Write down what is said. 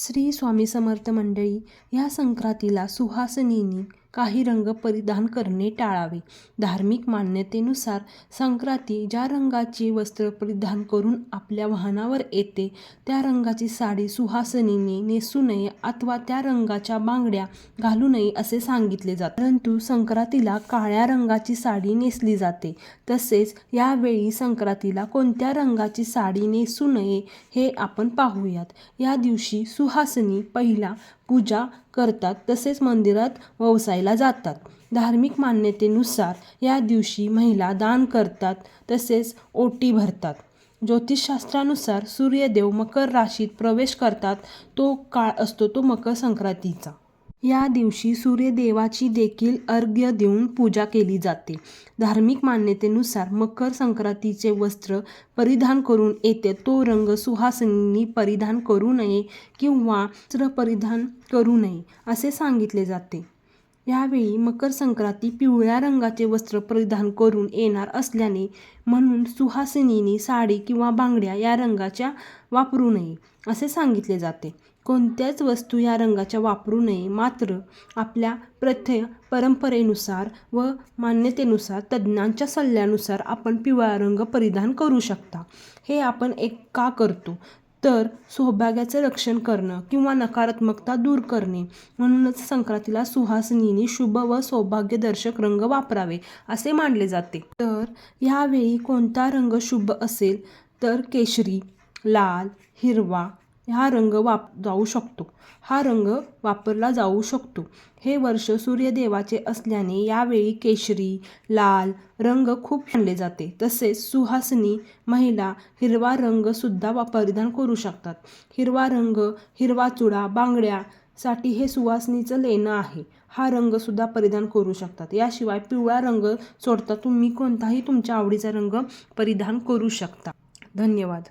श्री स्वामी समर्थ मंडळी ह्या संक्रांतीला सुहासिनींनी काही रंग परिधान करणे टाळावे. धार्मिक मान्यतेनुसार संक्रांती ज्या रंगाची वस्त्र परिधान करून आपल्या वाहनावर येते त्या रंगाची साडी सुहासनीने नेसू नये अथवा त्या रंगाच्या बांगड्या घालू नये असे सांगितले जाते. परंतु संक्रांतीला काळ्या रंगाची साडी नेसली जाते. तसेच यावेळी संक्रांतीला कोणत्या रंगाची साडी नेसू नये हे आपण पाहूयात. या दिवशी सुहासनी पहिला पूजा करतात तसेच मंदिरात ववसायला जातात. धार्मिक मान्यतेनुसार या दिवशी महिला दान करतात तसेच ओटी भरतात. ज्योतिषशास्त्रानुसार सूर्यदेव मकर राशीत प्रवेश करतात तो काळ असतो तो मकर संक्रांतीचा. या दिवशी सूर्यदेवाची देखील अर्घ्य देऊन पूजा केली जाते. धार्मिक मान्यतेनुसार मकर संक्रांतीचे वस्त्र परिधान करून येते. तो रंग सुहासिनी परिधान करू नये किंवा वस्त्र परिधान करू नये असे सांगितले जाते. यावेळी मकर संक्रांती पिवळ्या रंगाचे वस्त्र परिधान करून येणार असल्याने म्हणून सुहासिनीने साडी किंवा बांगड्या या रंगाच्या वापरू नये असे सांगितले जाते. कोणत्याच वस्तू या रंगाच्या वापरू नये मात्र आपल्या प्रथे परंपरेनुसार व मान्यतेनुसार तज्ज्ञांच्या सल्ल्यानुसार आपण पिवळा रंग परिधान करू शकता. हे आपण एक का करतो. तर सौभाग्याचं रक्षण करणं किंवा नकारात्मकता दूर करणे म्हणूनच संक्रांतीला सुहासिनीने शुभ व सौभाग्यदर्शक रंग वापरावे असे मानले जाते. तर यावेळी कोणता रंग शुभ असेल? तर केशरी लाल हिरवा हा रंग वाप जाऊ शकतो. हा रंग वापरला जाऊ शकतो. हे वर्ष सूर्यदेवाचे असल्याने यावेळी केशरी लाल रंग खूप मानले जाते. तसेच सुहासनी महिला हिरवा रंगसुद्धा वा परिधान करू शकतात. हिरवा रंग हिरवा चुडा बांगड्यासाठी हे सुवासनीचं लेणं आहे. हा रंगसुद्धा परिधान करू शकतात. याशिवाय पिवळा रंग सोडता तुम्ही कोणताही तुमच्या आवडीचा रंग परिधान करू शकता. धन्यवाद.